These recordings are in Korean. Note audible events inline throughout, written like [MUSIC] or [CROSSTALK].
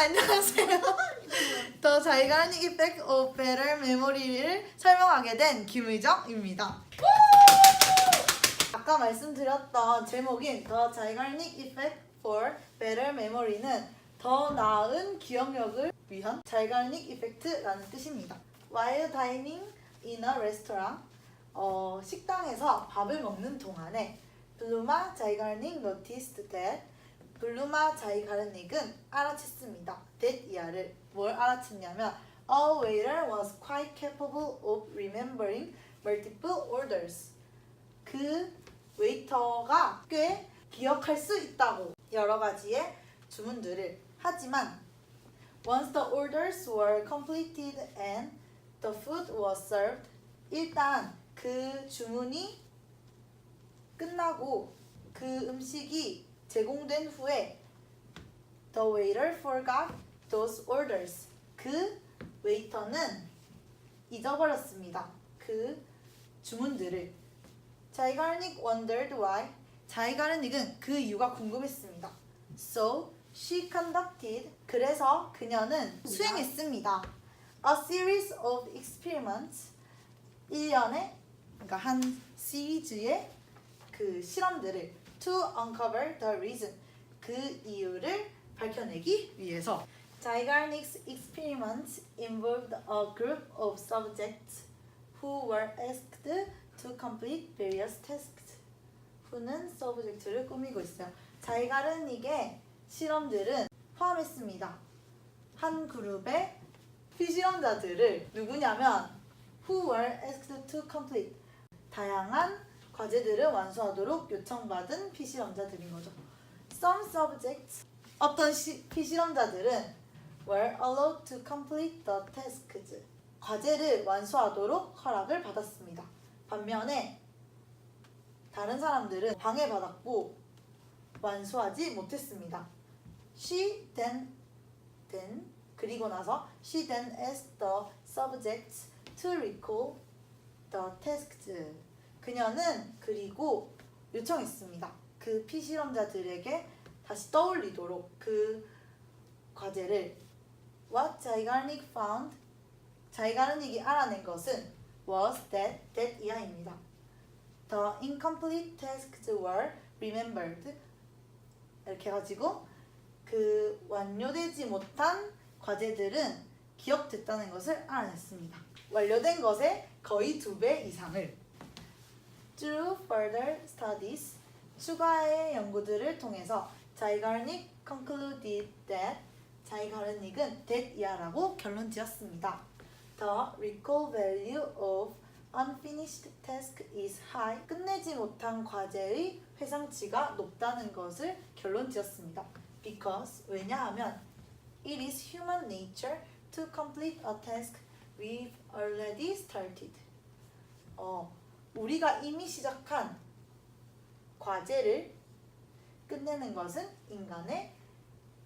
안녕하세요. [LAUGHS] 더 자이가닉 이펙트 오브 베터 메모리를 설명하게 된 김의정입니다. 아까 말씀드렸던 제목인 더 자이가닉 이펙트 for better memory는 더 나은 기억력을 위한 자이가닉 이펙트라는 뜻입니다. While dining in a restaurant, 어, 식당에서 밥을 먹는 동안에 블루마 자이가닉 noticed that 블루마 자이가르닉은 알아챘습니다. that 이하를 뭘 알아챘냐면 a waiter was quite capable of remembering multiple orders. 그 웨이터가 꽤 기억할 수 있다고 여러 가지의 주문들을 하지만 once the orders were completed and the food was served 일단 그 주문이 끝나고 그 음식이 제공된 후에 the waiter forgot those orders 그 웨이터는 잊어버렸습니다. 그 주문들을 자이가르닉 wondered why 자이가르닉은 그 이유가 궁금했습니다. So she conducted 그래서 그녀는 수행했습니다. A series of experiments 1년에 그러니까 한 시리즈의 그 실험들을 to uncover the reason 그 이유를 밝혀내기 위해서 Zeigarnik's experiments involved a group of subjects who were asked to complete various tasks. who는 서브젝트를 꾸미고 있어요. 자이가르닉의 실험들은 포함했습니다. 한 그룹의 피실험자들을 누구냐면 who were asked to complete 다양한 과제들을 완수하도록 요청받은 피실험자들인 거죠. Some subjects 어떤 시, 피실험자들은 were allowed to complete the tasks 과제를 완수하도록 허락을 받았습니다. 반면에 다른 사람들은 방해받았고 완수하지 못했습니다. She then then 그리고 나서 she then asked the subjects to recall the tasks. 그녀는 그리고 요청했습니다. 그 피실험자들에게 다시 떠올리도록 그 과제를 What Zeigarnik found 자이가르닉이 알아낸 것은 was that that 이하입니다. The incomplete tasks were remembered 이렇게 해가지고 그 완료되지 못한 과제들은 기억됐다는 것을 알아냈습니다. 완료된 것의 거의 두 배 이상을 Through further studies 추가의 연구들을 통해서 자이가르닉 concluded that 자이가르닉은 that 이하라고 결론 지었습니다. The recall value of unfinished task is high. 끝내지 못한 과제의 회상치가 높다는 것을 결론 지었습니다. Because 왜냐하면 it is human nature to complete a task we've already started. 어, 우리가 이미 시작한 과제를 끝내는 것은 인간의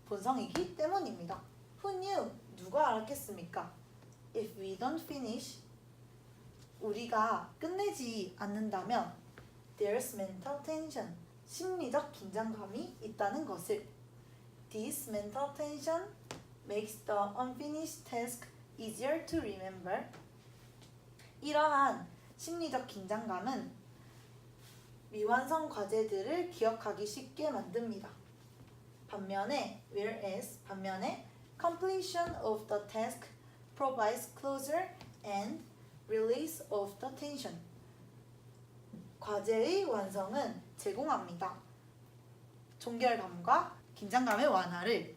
본성이기 때문입니다. Who knew? 누가 알았겠습니까? If we don't finish, 우리가 끝내지 않는다면 there's mental tension, 심리적 긴장감이 있다는 것을 This mental tension makes the unfinished task easier to remember. 이러한 심리적 긴장감은 미완성 과제들을 기억하기 쉽게 만듭니다. 반면에 whereas 반면에 completion of the task provides closure and release of the tension. 과제의 완성은 제공합니다. 종결감과 긴장감의 완화를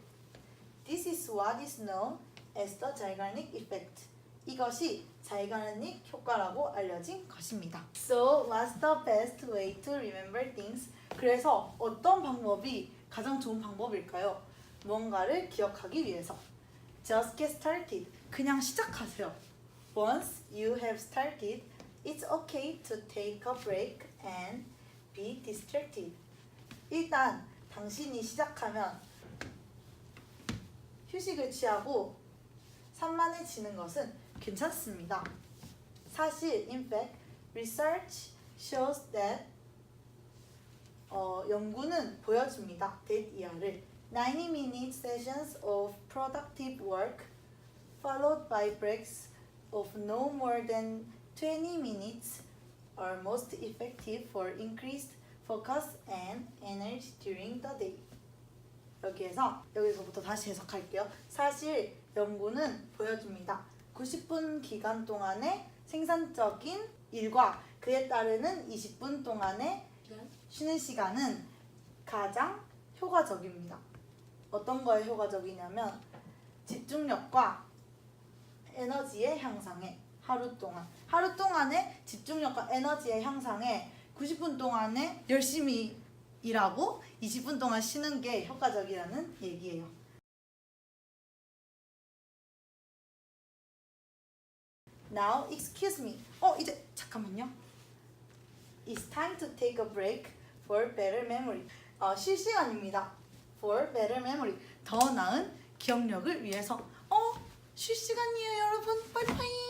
This is what is known as the Zeigarnik effect. 이것이 자이가르닉 효과라고 알려진 것입니다. So, what's the best way to remember things? 그래서 어떤 방법이 가장 좋은 방법일까요? 무언가를 기억하기 위해서. Just get started. 그냥 시작하세요. Once you have started, it's okay to take a break and be distracted. 일단 당신이 시작하면 휴식을 취하고 산만해지는 것은 괜찮습니다. 사실, in fact, research shows that 어, 연구는 보여줍니다. that 이하를 90 minute sessions of productive work followed by breaks of no more than 20 minutes are most effective for increased focus and energy during the day. 여기에서 여기서부터 다시 해석할게요. 사실 연구는 보여줍니다. 90분 기간 동안의 생산적인 일과 그에 따르는 20분 동안의 쉬는 시간은 가장 효과적입니다. 어떤 거에 효과적이냐면 집중력과 에너지의 향상에 하루 동안 하루 동안의 집중력과 에너지의 향상에 90분 동안에 열심히 일하고 20분 동안 쉬는 게 효과적이라는 얘기예요. Now, excuse me. 어, 이제 잠깐만요. It's time to take a break for better memory. 어, 쉴 시간입니다. For better memory. 더 나은 기억력을 위해서. 어, 쉴 시간이에요, 여러분. 빨리빨리.